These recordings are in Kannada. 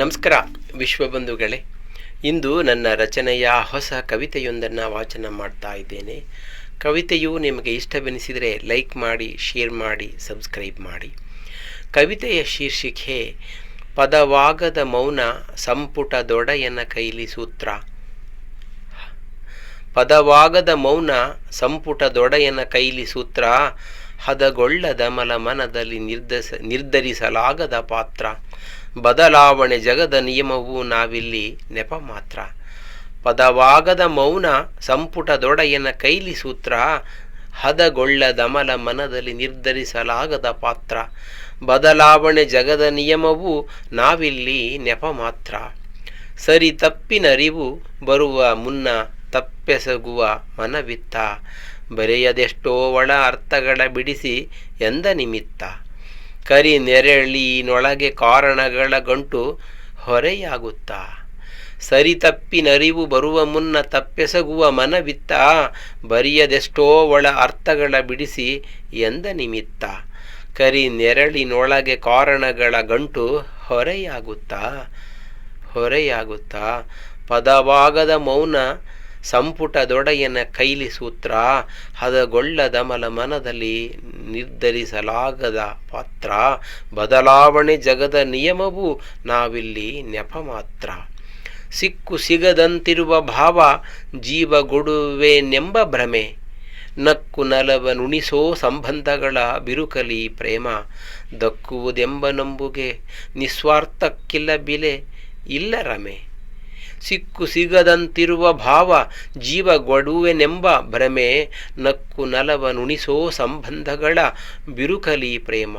ನಮಸ್ಕಾರ ವಿಶ್ವಬಂಧುಗಳೇ. ಇಂದು ನನ್ನ ರಚನೆಯ ಹೊಸ ಕವಿತೆಯೊಂದನ್ನು ವಾಚನ ಮಾಡ್ತಾ ಇದ್ದೇನೆ. ಕವಿತೆಯು ನಿಮಗೆ ಇಷ್ಟವೆನಿಸಿದರೆ ಲೈಕ್ ಮಾಡಿ, ಶೇರ್ ಮಾಡಿ, ಸಬ್ಸ್ಕ್ರೈಬ್ ಮಾಡಿ. ಕವಿತೆಯ ಶೀರ್ಷಿಕೆ, ಪದವಾಗದ ಮೌನ ಸಂಪುಟ ದೊಡೆಯನ ಕೈಲಿ ಸೂತ್ರ. ಪದವಾಗದ ಮೌನ ಸಂಪುಟ ದೊಡೆಯನ ಕೈಲಿ ಸೂತ್ರ. ಹದಗೊಳ್ಳದ ಮಲ ಮನದಲ್ಲಿ ನಿರ್ಧರಿಸಲಾಗದ ಪಾತ್ರ. ಬದಲಾವಣೆ ಜಗದ ನಿಯಮವು ನಾವಿಲ್ಲಿ ನೆಪ ಮಾತ್ರ. ಪದವಾಗದ ಮೌನ ಸಂಪುಟ ದೊಡೆಯನ ಕೈಲಿ ಸೂತ್ರ. ಹದಗೊಳ್ಳದಮಲ ಮನದಲ್ಲಿ ನಿರ್ಧರಿಸಲಾಗದ ಪಾತ್ರ. ಬದಲಾವಣೆ ಜಗದ ನಿಯಮವು ನಾವಿಲ್ಲಿ ನೆಪ ಮಾತ್ರ. ಸರಿ ತಪ್ಪಿನರಿವು ಬರುವ ಮುನ್ನ ತಪ್ಪೆಸಗುವ ಮನವಿತ್ತ. ಬರೆಯದೆಷ್ಟೋ ಒಳ ಅರ್ಥಗಳ ಬಿಡಿಸಿ ಎಂದ ನಿಮಿತ್ತ. ಕರಿ ನೆರಳಿನೊಳಗೆ ಕಾರಣಗಳ ಗಂಟು ಹೊರೆಯಾಗುತ್ತಾ? ಸರಿ ತಪ್ಪಿನರಿವು ಬರುವ ಮುನ್ನ ತಪ್ಪೆಸಗುವ ಮನವಿತ್ತ ಬರಿಯದೆಷ್ಟೋ ಒಳ ಅರ್ಥಗಳ ಬಿಡಿಸಿ ಎಂದ ನಿಮಿತ್ತ. ಕರಿ ನೆರಳಿನೊಳಗೆ ಕಾರಣಗಳ ಗಂಟು ಹೊರೆಯಾಗುತ್ತಾ? ಹೊರೆಯಾಗುತ್ತಾ? ಪದವಾಗದ ಮೌನ ಸಂಪುಟ ದೊಡೆಯನ ಕೈಲಿ ಸೂತ್ರ ಹದಗೊಳ್ಳದ ಮಲ ಮನದಲ್ಲಿ ನಿರ್ಧರಿಸಲಾಗದ ಪಾತ್ರ. ಬದಲಾವಣೆ ಜಗದ ನಿಯಮವು ನಾವಿಲ್ಲಿ ನೆಪ ಮಾತ್ರ ಸಿಕ್ಕು ಸಿಗದಂತಿರುವ ಭಾವ ಜೀವಗೊಡುವೆನೆಂಬ ಭ್ರಮೆ. ನಕ್ಕು ನಲವ ನುಣಿಸೋ ಸಂಬಂಧಗಳ ಬಿರುಕಲಿ ಪ್ರೇಮ. ದಕ್ಕುವುದೆಂಬ ನಂಬುಗೆ ನಿಸ್ವಾರ್ಥಕ್ಕಿಲ್ಲ ಬಿಲೆ, ಇಲ್ಲ ರಮೆ. ಸಿಕ್ಕು ಸಿಗದಂತಿರುವ ಭಾವ ಜೀವ ಗೊಡುವೆನೆಂಬ ಭ್ರಮೆ ನಕ್ಕು ನಲವ ನುಣಿಸೋ ಸಂಬಂಧಗಳ ಬಿರುಕಲಿ ಪ್ರೇಮ.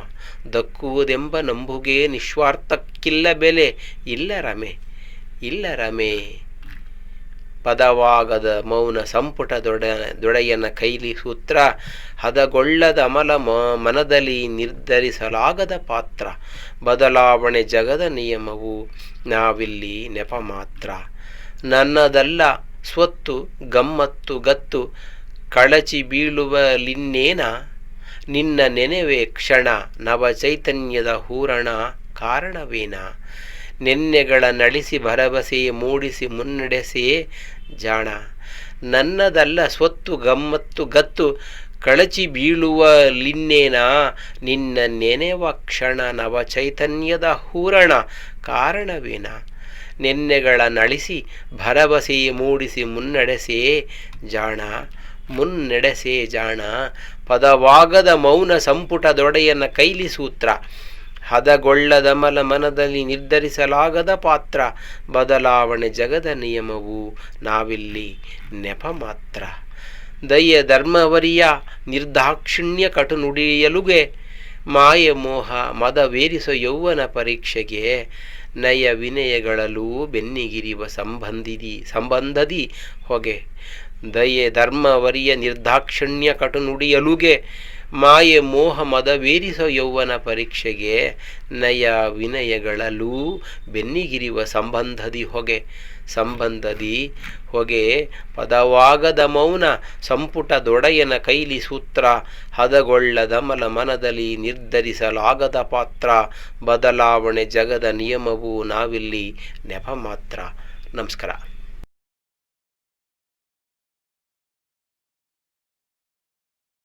ದಕ್ಕುವುದೆಂಬ ನಂಬುಗೆ ನಿಸ್ವಾರ್ಥಕ್ಕಿಲ್ಲ ಬೆಲೆ. ಇಲ್ಲ ರಮೆ ಇಲ್ಲ ರಮೆ. ಪದವಾಗದ ಮೌನ ಸಂಪುಟ ದೊಡ, ದೊಡೆಯನ ಕೈಲಿ ಸೂತ್ರ, ಹದಗೊಳ್ಳದ ಅಮಲ ಮನದಲ್ಲಿ ನಿರ್ಧರಿಸಲಾಗದ ಪಾತ್ರ, ಬದಲಾವಣೆ ಜಗದ ನಿಯಮವು ನಾವಿಲ್ಲಿ ನೆಪ ಮಾತ್ರ ನನ್ನದಲ್ಲ ಸ್ವತ್ತು, ಗಮ್ಮತ್ತು, ಗತ್ತು, ಕಳಚಿ ಬೀಳುವಲಿನ್ನೇನ? ನಿನ್ನ ನೆನೆವೆ ಕ್ಷಣ ನವ ಚೈತನ್ಯದ ಹೂರಣ ಕಾರಣವೇನ? ನೆನ್ನೆಗಳ ನಳಿಸಿ ಭರವಸೆ ಮೂಡಿಸಿ ಮುನ್ನಡೆಸಿ ಜಾಣ. ನನ್ನದಲ್ಲ ಸ್ವತ್ತು ಗಮ್ಮತ್ತು ಗತ್ತು ಕಳಚಿ ಬೀಳುವ ಲಿನ್ನೇನ? ನಿನ್ನ ನೆನೆವ ಕ್ಷಣ ನವ ಚೈತನ್ಯದ ಹೂರಣ ಕಾರಣವೇನ? ನೆನ್ನೆಗಳ ನಳಿಸಿ ಭರವಸೆ ಮೂಡಿಸಿ ಮುನ್ನಡೆಸೇ ಜಾಣ. ಮುನ್ನಡೆಸೇ ಜಾಣ. ಪದವಾಗದ ಮೌನ ಸಂಪುಟದೊಡೆಯನ ಕೈಲಿ ಸೂತ್ರ. ಹದಗೊಳ್ಳದ ಮಲ ಮನದಲ್ಲಿ ನಿರ್ಧರಿಸಲಾಗದ ಪಾತ್ರ. ಬದಲಾವಣೆ ಜಗದ ನಿಯಮವು ನಾವಿಲ್ಲಿ ನೆಪ ಮಾತ್ರ. ದಯ್ಯ ಧರ್ಮವರಿಯ ನಿರ್ದಾಕ್ಷಿಣ್ಯ ಕಟುನುಡಿಯಲುಗೆ ಮಾಯ ಮೋಹ ಮದವೇರಿಸೋ ಯೌವನ ಪರೀಕ್ಷೆಗೆ ನಯ ವಿನಯಗಳಲ್ಲೂ ಬೆನ್ನಿಗಿರಿವ ಸಂಬಂಧಿದಿ ಸಂಬಂಧದಿ ಹೊಗೆ. ದಯೆ ಧರ್ಮವರಿಯ ನಿರ್ದಾಕ್ಷಿಣ್ಯ ಕಟು ನುಡಿಯಲುಗೆ ಮಾಯೆ ಮೋಹ ಮದವೇರಿಸೋ ಯೌವನ ಪರೀಕ್ಷೆಗೆ ನಯ ವಿನಯಗಳಲ್ಲೂ ಬೆನ್ನಿಗಿರಿವ ಸಂಬಂಧದಿ ಹೊಗೆ ಸಂಬಂಧದಿ ಹೊಗೆ ಪದವಾಗದ ಮೌನ ಸಂಪುಟ ದೊಡೆಯನ ಕೈಲಿ ಸೂತ್ರ ಹದಗೊಳ್ಳದ ಮಲ ಮನದಲ್ಲಿ ನಿರ್ಧರಿಸಲಾಗದ ಪಾತ್ರ, ಬದಲಾವಣೆ ಜಗದ ನಿಯಮವು ನಾವಿಲ್ಲಿ ನೆಪ ಮಾತ್ರ. ನಮಸ್ಕಾರ.